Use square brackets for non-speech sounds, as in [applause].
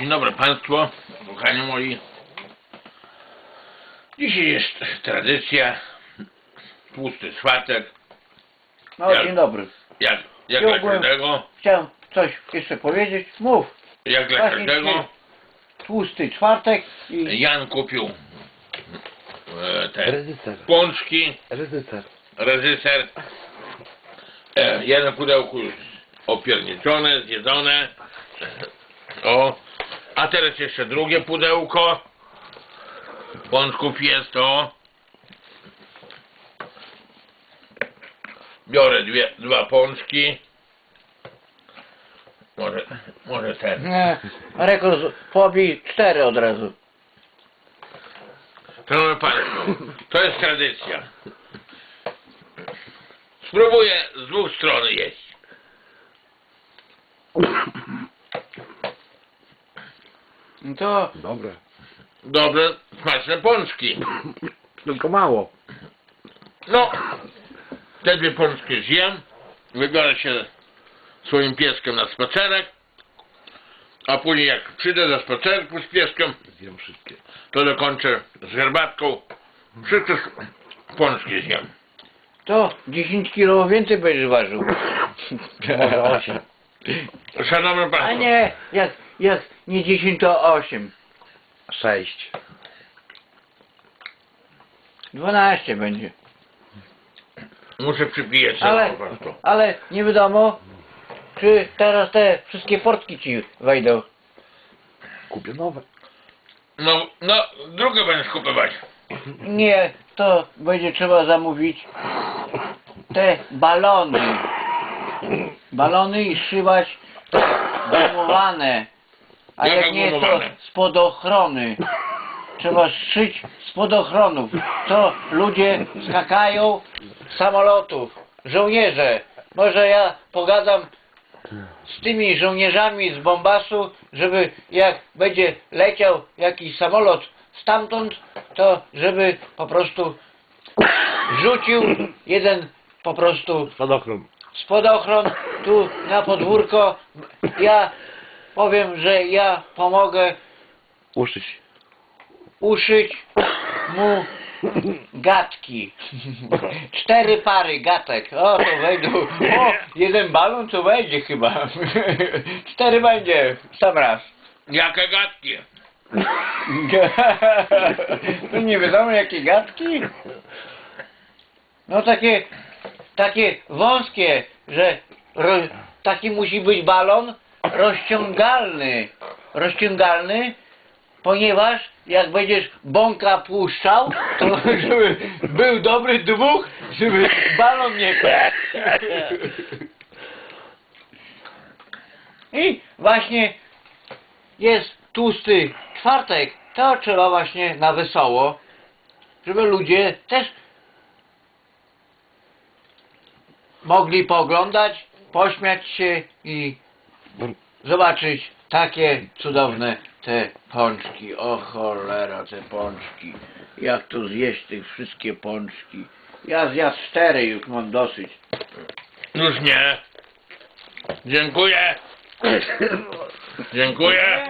Dzień dobry Państwu, kochani moi. Dzisiaj jest tradycja, tłusty czwartek, No, Jak- dzień dobry. jak, jak Ja dla każdego, Chciałem coś jeszcze powiedzieć. Mów. jak dla Właśnie każdego. Tłusty czwartek i Jan kupił e, te Reżyser. pączki, Reżyser. reżyser. E, jedno pudełko już opierniczone, zjedzone. O, a teraz jeszcze drugie pudełko. Pączków jest to. Biorę dwie, dwa pączki. Może, może ten. nie, rekord pobij cztery od razu. Szanowni Państwo, to jest tradycja. Spróbuję z dwóch stron jeść. No to Dobre. Dobre, smaczne pączki. Tylko mało. No, te dwie pączki zjem, wybiorę się swoim pieskiem na spacerek, a później jak przyjdę do spacerku z pieskiem, Zjem wszystkie. to dokończę z herbatką, wszystkie pączki zjem. to 10 kilo więcej będziesz ważył. Może osiem. Szanowni A Państwo, nie, jak, jak nie 10 to 8. Sześć. 12 będzie. muszę przypijać się Ale, po prostu. ale nie wiadomo, czy teraz te wszystkie portki ci wejdą. Kupię nowe. No, no, drugie będziesz kupować. Nie, to będzie trzeba zamówić te balony. Balony i szywać te gumowane. A jak nie, to gumowane? spod ochrony. Trzeba szyć spod ochronów. To ludzie skakają z samolotów. Żołnierze. Może ja pogadam z tymi żołnierzami z Bombasu, żeby jak będzie leciał jakiś samolot stamtąd, to żeby po prostu rzucił jeden po prostu Spadochron. spadochron tu na podwórko. Ja powiem, że ja pomogę Uszyć. uszyć mu gatki. Cztery pary gatek. O, to wejdą. O, jeden balon to wejdzie chyba. Cztery będzie w sam raz. Jakie gadki? To nie wiadomo jakie gadki? No takie, takie wąskie, że ro, taki musi być balon rozciągalny. Rozciągalny, ponieważ jak będziesz bąka puszczał, to [laughs] żeby był dobry dwóch, żeby balon nie. I właśnie jest tłusty czwartek, to trzeba właśnie na wesoło, żeby ludzie też mogli pooglądać, pośmiać się i zobaczyć takie cudowne te pączki. O cholera, te pączki. Jak tu zjeść tych wszystkie pączki? Ja zjadł cztery, już mam dosyć. Już nie. Dziękuję. Dziękuję.